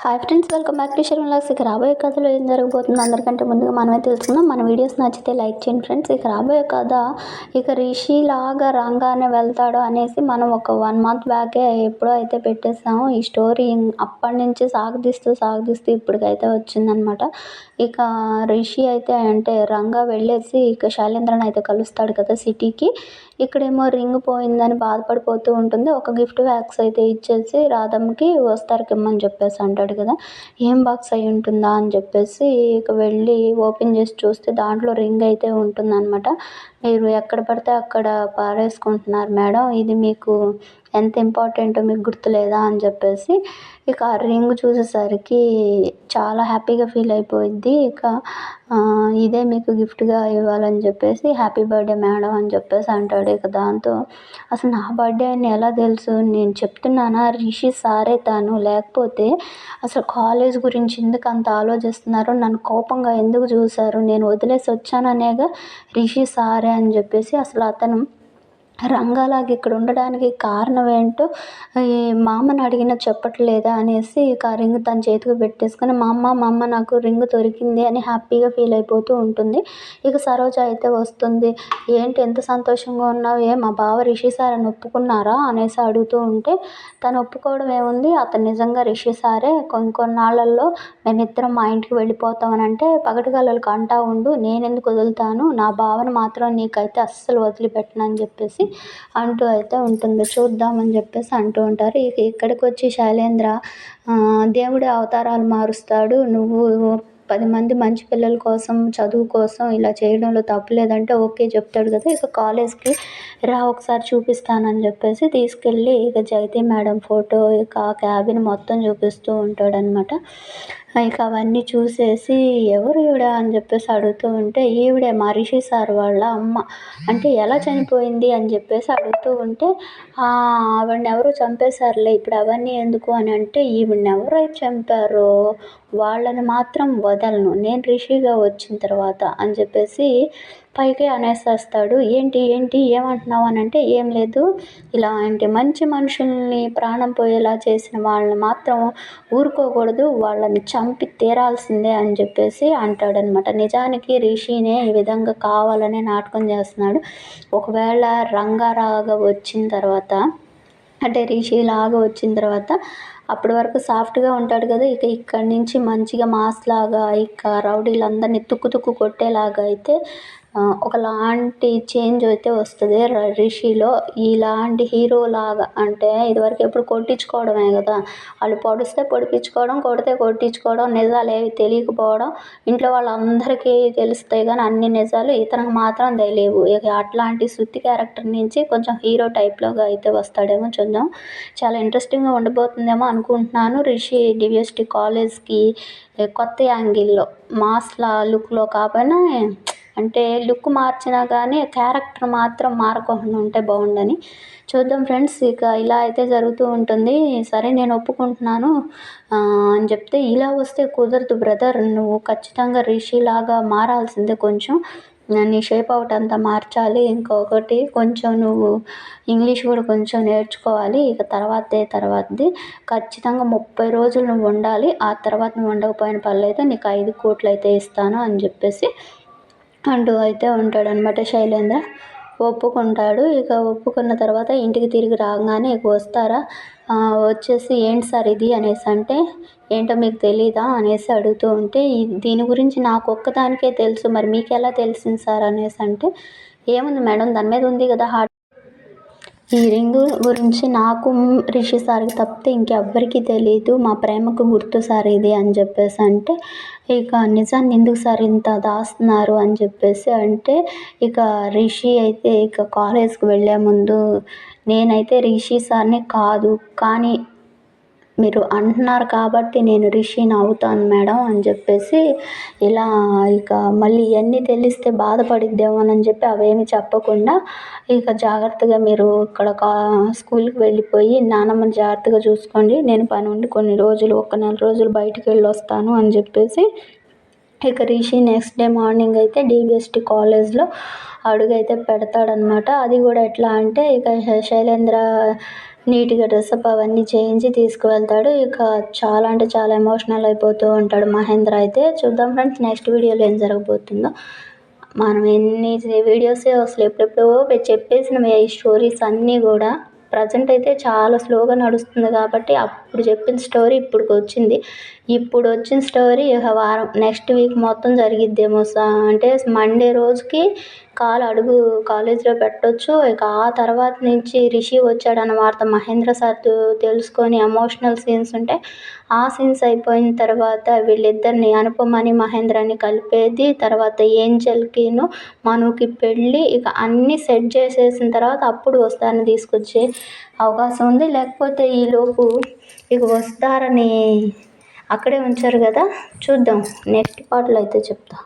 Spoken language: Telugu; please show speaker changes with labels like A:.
A: Hi friends welcome back to శర్మలాక్స్ ఇక రాబోయే కథలో ఏం జరగబోతుందో అందరికంటే ముందుగా మనమే తెలుసుకుందాం. మన వీడియోస్ నచ్చితే లైక్ చేయండి ఫ్రెండ్స్. ఇక రాబోయే కథ ఇక రిషి లాగా రంగానే వెళ్తాడు అనేసి మనం ఒక వన్ మంత్ బ్యాకే ఎప్పుడో అయితే పెట్టేసాము. ఈ స్టోరీ అప్పటి నుంచి సాగదీస్తూ సాగదీస్తూ ఇప్పటికైతే వచ్చిందనమాట ఇక రిషి అయితే అంటే రంగా వెళ్ళేసి ఇక శైలేంద్రని అయితే కలుస్తాడు కదా సిటీకి. ఇక్కడేమో రింగ్ పోయిందని బాధపడిపోతూ ఉంటుంది. ఒక గిఫ్ట్ వ్యాక్స్ అయితే ఇచ్చేసి రాధమ్మకి వస్తారు కిమ్మని చెప్పేసి అంటాడు. ఉంటాడు కదా ఏం బాక్స్ అయి ఉంటుందా? అని చెప్పేసి ఇక వెళ్ళి ఓపెన్ చేసి చూస్తే దాంట్లో రింగ్ అయితే ఉంటుందన్నమాట. మీరు ఎక్కడ పడితే అక్కడ పారేసుకుంటున్నారు మేడం. ఇది మీకు ఎంత ఇంపార్టెంటో మీకు గుర్తులేదా అని చెప్పేసి ఇక ఆ రింగ్ చూసేసరికి చాలా హ్యాపీగా ఫీల్ అయిపోయింది ఇక ఇదే మీకు గిఫ్ట్గా ఇవ్వాలని చెప్పేసి హ్యాపీ బర్త్డే మేడం అని చెప్పేసి అంటాడు. ఇక దాంతో అసలు నా బర్త్డే అని ఎలా తెలుసు? నేను చెప్తున్నానా? రిషి సారే తాను. లేకపోతే అసలు కాలేజ్ గురించి ఎందుకు అంత ఆలోచిస్తున్నారు? నన్ను కోపంగా ఎందుకు చూశారు? నేను వదిలేసి వచ్చాననేగా రిషి సారే అని చెప్పేసి అసలు అతను రంగాలాగా ఇక్కడ ఉండడానికి కారణం ఏంటో ఈ మా అమ్మని అడిగినా చెప్పట్లేదా అనేసి ఇక ఆ రింగ్ తన చేతికి పెట్టేసుకొని మా అమ్మ మా అమ్మ నాకు రింగ్ దొరికింది అని హ్యాపీగా ఫీల్ అయిపోతూ ఉంటుంది. ఇక సరోజ అయితే వస్తుంది. ఏంటి ఎంత సంతోషంగా ఉన్నావు? ఏ మా బావ రిషి సార్ అని ఒప్పుకున్నారా? అనేసి అడుగుతూ ఉంటే తను ఒప్పుకోవడం ఏముంది? అతను నిజంగా రిషి సారే. కొన్ని కొన్నాళ్ళల్లో మేమిద్దరం మా ఇంటికి వెళ్ళిపోతామని అంటే పగటి కళలకు అంటా ఉండు నేను ఎందుకు వదులుతాను? నా భావన మాత్రం నీకైతే అస్సలు వదిలిపెట్టను అని చెప్పేసి అంటూ అయితే ఉంటుంది. చూద్దామని చెప్పేసి అంటూ ఉంటారు. ఇక ఇక్కడికి వచ్చి శైలేంద్ర దేవుడి అవతారాలు మారుస్తాడు. నువ్వు పది మంది మంచి పిల్లల కోసం చదువు కోసం ఇలా చేయడంలో తప్పు లేదంటే ఓకే చెప్తాడు కదా. ఇక కాలేజ్కి రా ఒకసారి చూపిస్తానని చెప్పేసి తీసుకెళ్ళి ఇక జగతి మేడం ఫోటో ఇక ఆ క్యాబిన్ మొత్తం చూపిస్తూ ఉంటాడనమాట ఇక అవన్నీ చూసేసి ఎవరు ఈవిడ అని చెప్పేసి అడుగుతూ ఉంటే ఈవిడే మరిషి సార్ వాళ్ళ అమ్మ. అంటే ఎలా చనిపోయింది అని చెప్పేసి అడుగుతూ ఉంటే ఆవిడని ఎవరో చంపేశారులే ఇప్పుడు అవన్నీ ఎందుకు అని అంటే ఈవిడని ఎవరైతే చంపారో వాళ్ళని మాత్రం వదలను. నేను రిషిగా వచ్చిన తర్వాత అని చెప్పేసి పైకి అనేసేస్తాడు. ఏంటి ఏంటి ఏమంటున్నావు? అని అంటే ఏం లేదు. ఇలాంటి మంచి మనుషుల్ని ప్రాణం పోయేలా చేసిన వాళ్ళని మాత్రం ఊరుకోకూడదు. వాళ్ళని చంపి తీరాల్సిందే అని చెప్పేసి అంటాడనమాట. నిజానికి రిషినే ఈ విధంగా కావాలనే నాటకం చేస్తున్నాడు. ఒకవేళ రంగారాగా వచ్చిన తర్వాత అంటే రిషి లాగా వచ్చిన తర్వాత అప్పటి వరకు సాఫ్ట్గా ఉంటాడు కదా ఇక ఇక్కడి నుంచి మంచిగా మాస్ లాగా ఇక రౌడీలందరినీ తుక్కు తుక్కు కొట్టేలాగా అయితే ఒకలాంటి చేంజ్ అయితే వస్తుంది రిషిలో. ఇలాంటి హీరో లాగా అంటే ఇదివరకు ఎప్పుడు కొట్టించుకోవడమే కదా. వాళ్ళు పొడిస్తే పొడిపించుకోవడం కొడితే కొట్టించుకోవడం నిజాలు ఏవి తెలియకపోవడం ఇంట్లో వాళ్ళందరికీ తెలుస్తాయి కానీ అన్ని నిజాలు ఇతనికి మాత్రం తెలియవు. ఇక అట్లాంటి శృతి క్యారెక్టర్ నుంచి కొంచెం హీరో టైప్లోగా అయితే వస్తాడేమో చూద్దాం. చాలా ఇంట్రెస్టింగ్గా ఉండబోతుందేమో అనుకుంటున్నాను. రిషి డివిఎస్టి కాలేజ్కి కొత్త యాంగిల్లో మాస్లా లుక్లో కాకపోయినా అంటే లుక్ మార్చినా కానీ క్యారెక్టర్ మాత్రం మారకుండా ఉంటే బాగుండని. చూద్దాం ఫ్రెండ్స్ ఇక ఇలా అయితే జరుగుతూ ఉంటుంది. సరే నేను ఒప్పుకుంటున్నాను. అని చెప్తే ఇలా వస్తే కుదరదు బ్రదర్. నువ్వు ఖచ్చితంగా రిషిలాగా మారాల్సిందే కొంచెం. నీ షేప్ అవుట్ అంతా మార్చాలి. ఇంకొకటి కొంచెం నువ్వు ఇంగ్లీష్ కూడా కొంచెం నేర్చుకోవాలి. ఇక తర్వాతే తర్వాతది. ఖచ్చితంగా ముప్పై రోజులు నువ్వు ఉండాలి. ఆ తర్వాత నువ్వు ఉండకపోయిన పర్లేదు నీకు ఐదు కోట్లు అయితే ఇస్తాను అని చెప్పేసి అంటూ అయితే ఉంటాడనమాట శైలేంద్ర. ఒప్పుకుంటాడు. ఇక ఒప్పుకున్న తర్వాత ఇంటికి తిరిగి రాగానే ఇక వస్తారా? వచ్చేసి ఏంటి సార్ ఇది? అనేసి అంటే ఏంటో మీకు తెలీదా? అనేసి అడుగుతూ ఉంటే దీని గురించి నాకు ఒక్కదానికే తెలుసు. మరి మీకు ఎలా తెలిసింది సార్? అనేసి అంటే ఏముంది మేడం దాని మీద ఉంది కదా హార్ట్ ఈ రింగు గురించి నాకు రిషి సార్కి తప్పితే ఇంకెవ్వరికీ తెలియదు మా ప్రేమకు గుర్తు సార్ ఇది అని చెప్పేసి అంటే ఇక నిజాన్ని ఎందుకు సార్ ఇంత దాస్తున్నారు అని చెప్పేసి అంటే ఇక రిషి అయితే ఇక కాలేజ్కి వెళ్ళే ముందు నేనైతే రిషి సార్ని కాదు కానీ మీరు అంటున్నారు కాబట్టి నేను రిషిని అవుతాను మేడం అని చెప్పేసి ఇలా ఇక మళ్ళీ ఇవన్నీ తెలిస్తే బాధపడిద్దేమోనని చెప్పి అవేమి చెప్పకుండా ఇక జాగ్రత్తగా మీరు ఇక్కడ కా స్కూల్కి వెళ్ళిపోయి నానమ్మని జాగ్రత్తగా చూసుకోండి. నేను పని ఉండి కొన్ని రోజులు ఒక నెల రోజులు బయటికి వెళ్ళి వస్తాను అని చెప్పేసి ఇక రిషి నెక్స్ట్ డే మార్నింగ్ అయితే డిబిఎస్టి కాలేజ్లో అడుగు అయితే పెడతాడనమాట అది కూడా ఎట్లా అంటే ఇక శైలేంద్ర నీట్గా డ్రెస్అప్ అవన్నీ చేయించి తీసుకువెళ్తాడు. ఇక చాలా అంటే చాలా ఎమోషనల్ అయిపోతూ ఉంటాడు మహేంద్ర అయితే. చూద్దాం ఫ్రెండ్స్ నెక్స్ట్ వీడియోలో ఏం జరగబోతుందో. మనం ఎన్ని వీడియోస్ అసలు ఎప్పుడెప్పుడో చెప్పేసిన ఈ స్టోరీస్ అన్నీ కూడా ప్రజెంట్ అయితే చాలా స్లోగా నడుస్తుంది కాబట్టి అప్పుడు చెప్పిన స్టోరీ ఇప్పుడు వచ్చింది ఇప్పుడు వచ్చిన స్టోరీ ఇక వారం. నెక్స్ట్ వీక్ మొత్తం జరిగిద్దేమో సా. అంటే మండే రోజుకి కాలు అడుగు కాలేజీలో పెట్టొచ్చు. ఇక ఆ తర్వాత నుంచి రిషి వచ్చాడన్న వార్త మహేంద్ర సార్ తెలుసుకొని ఎమోషనల్ సీన్స్ ఉంటే ఆ సీన్స్ అయిపోయిన తర్వాత వీళ్ళిద్దరిని అనుపమని మహేంద్రని కలిపేది తర్వాత ఏంజల్కిను మనుకి పెళ్ళి ఇక అన్నీ సెట్ చేసేసిన తర్వాత అప్పుడు వస్తారని తీసుకొచ్చే అవకాశం ఉంది. లేకపోతే ఈలోపు ఇక వస్తారని అక్కడే ఉంచారు కదా చూద్దాం. నెక్స్ట్ పార్ట్లో అయితే చెప్తా.